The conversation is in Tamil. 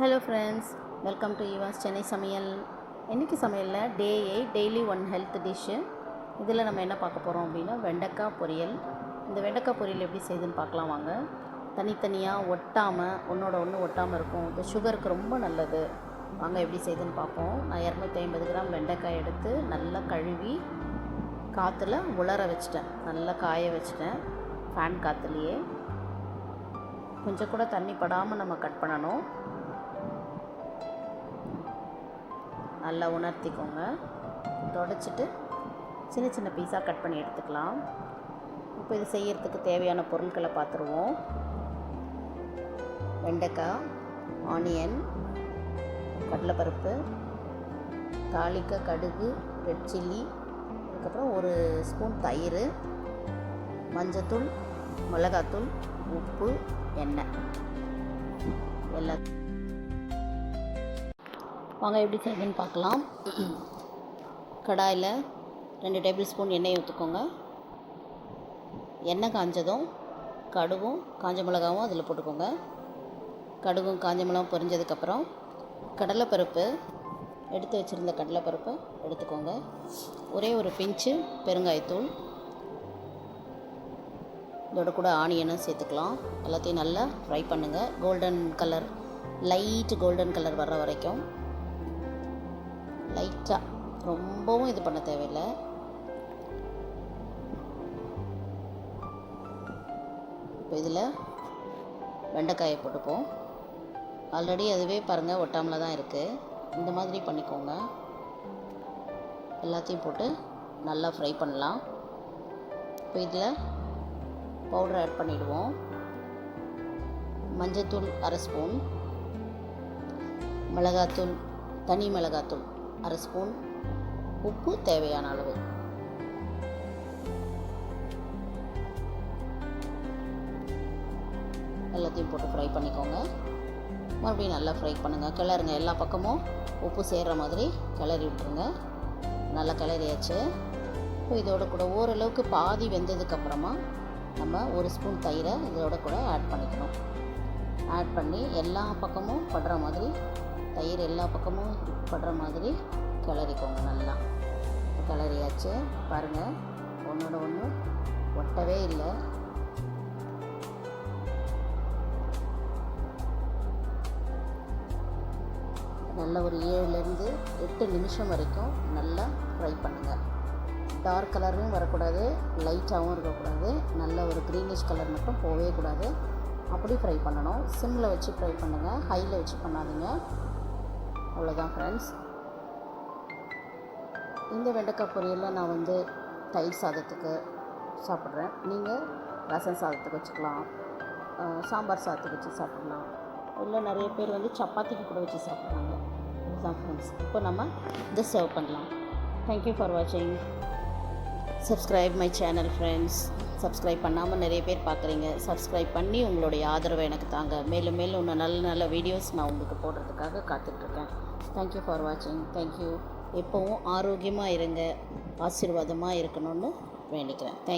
Hello friends welcome to Yuvas Chennai சமையல் இன்றைக்கி சமையலில் day eight daily one health dish இதில் நம்ம என்ன பார்க்க போகிறோம் அப்படின்னா வெண்டைக்காய் பொரியல். இந்த வெண்டைக்காய் பொரியல் எப்படி செய்யுதுன்னு பார்க்கலாம் வாங்க. தனித்தனியாக ஒட்டாமல் ஒன்றோட ஒன்று ஒட்டாமல் இருக்கும். இந்த சுகருக்கு ரொம்ப நல்லது. வாங்க எப்படி செய்யுதுன்னு பார்ப்போம். நான் இரநூத்தி ஐம்பது கிராம் வெண்டைக்காய் எடுத்து நல்லா கழுவி காற்றுல உலர வச்சிட்டேன். நல்லா காய வச்சிட்டேன். ஃபேன் காற்றுலையே கொஞ்சம் கூட தண்ணி படாமல் நம்ம கட் பண்ணணும். நல்லா உணர்த்திக்கோங்க. தொடச்சிட்டு சின்ன சின்ன பீஸாக கட் பண்ணி எடுத்துக்கலாம். இப்போ இது செய்யறதுக்கு தேவையான பொருட்களை பார்த்துருவோம். வெண்டைக்காய் ஆனியன் கடலைப்பருப்பு தாளிக்க கடுகு ரெட் சில்லி அதுக்கப்புறம் ஒரு ஸ்பூன் தயிர் மஞ்சத்தூள் மிளகாத்தூள் உப்பு எண்ணெய். எல்லாத்தையும் வாங்க எப்படி செய்யுதுன்னு பார்க்கலாம். கடாயில் ரெண்டு டேபிள் ஸ்பூன் எண்ணெய் ஊற்றுக்கோங்க எண்ணெய் காஞ்சதும் கடுகும் காஞ்ச மிளகாவும் அதில் போட்டுக்கோங்க. கடுகும் காஞ்ச மிளகாவும் பொரிஞ்சதுக்கப்புறம் கடலைப்பருப்பு எடுத்து வச்சுருந்த கடலைப்பருப்பை எடுத்துக்கோங்க. ஒரே ஒரு பிஞ்சு பெருங்காயத்தூள். இதோட கூட ஆனியனும் சேர்த்துக்கலாம். எல்லாத்தையும் நல்லா ஃப்ரை பண்ணுங்கள் golden colour light golden colour வர்ற வரைக்கும். லைட்டாக ரொம்பவும் இது பண்ண தேவையில்லை. இப்போ இதில் வெண்டைக்காயை போட்டுப்போம். ஆல்ரெடி அதுவே பாருங்கள் ஒட்டாமல தான் இருக்குது இந்த மாதிரி பண்ணிக்கோங்க. எல்லாத்தையும் போட்டு நல்லா ஃப்ரை பண்ணலாம். இப்போ இதில் பவுடர் ஆட் பண்ணிவிடுவோம் மஞ்சத்தூள் அரை ஸ்பூன் மிளகாத்தூள் தனி மிளகாத்தூள். அரை ஸ்பூன் உப்பு தேவையான அளவு. எல்லாத்தையும் போட்டு ஃப்ரை பண்ணிக்கோங்க. மறுபடியும் நல்லா ஃப்ரை பண்ணுங்கள் கிளறுங்க. எல்லா பக்கமும் உப்பு சேர்கிற மாதிரி கிளறி விட்டுருங்க. நல்லா கிளறியாச்சு. இப்போ இதோட கூட ஓரளவுக்கு பாதி வெந்ததுக்கப்புறமா நம்ம ஒரு ஸ்பூன் தயிரை இதோட கூட ஆட் பண்ணிக்கணும். ஆட் பண்ணி எல்லா பக்கமும் படுற மாதிரி தயிர் எல்லா பக்கமும் படுற மாதிரி கிளறிக்கோங்க நல்லா. கிளறியாச்சு. பாருங்கள் ஒன்றோட ஒன்று ஒட்டவே இல்லை. நல்ல ஒரு ஏழுலேருந்து எட்டு நிமிஷம் வரைக்கும் நல்லா ஃப்ரை பண்ணுங்கள் டார்க் கலரும் வரக்கூடாது லைட்டாகவும் இருக்கக்கூடாது. நல்ல ஒரு க்ரீனிஷ் கலர் மட்டும் போகவே கூடாது. அப்படி ஃப்ரை பண்ணணும். சிம்மில் வச்சு ஃப்ரை பண்ணுங்கள் ஹையில் வச்சு பண்ணாதீங்க. அவ்வளோதான் ஃப்ரெண்ட்ஸ் இந்த வெண்டைக்காய் பொரியலில் நான் வந்து தயிர் சாதத்துக்கு சாப்பிட்றேன். நீங்கள் ரசம் சாதத்துக்கு வச்சுக்கலாம். சாம்பார் சாதத்துக்கு வச்சு சாப்பிட்லாம். இல்லை நிறைய பேர் வந்து சப்பாத்திக்கு கூட வச்சு சாப்பிட்றாங்க. இதுதான் ஃப்ரெண்ட்ஸ் இப்போ நம்ம இதை சர்வ் பண்ணலாம். தேங்க்யூ ஃபார் வாட்சிங் subscribe my channel friends subscribe பண்ணாமல் நிறைய பேர் பார்க்குறீங்க. சப்ஸ்கிரைப் பண்ணி உங்களுடைய ஆதரவை எனக்கு தாங்க. மேலும் மேலும் இன்னும் நல்ல நல்ல வீடியோஸ் நான் உங்களுக்கு போடுறதுக்காக காத்துட்ருக்கேன் தேங்க்யூ ஃபார் வாட்சிங் தேங்க்யூ எப்போவும் ஆரோக்கியமாக இருங்க ஆசீர்வாதமாக இருக்கணும்னு வேண்டிக்கிறேன். தேங்க்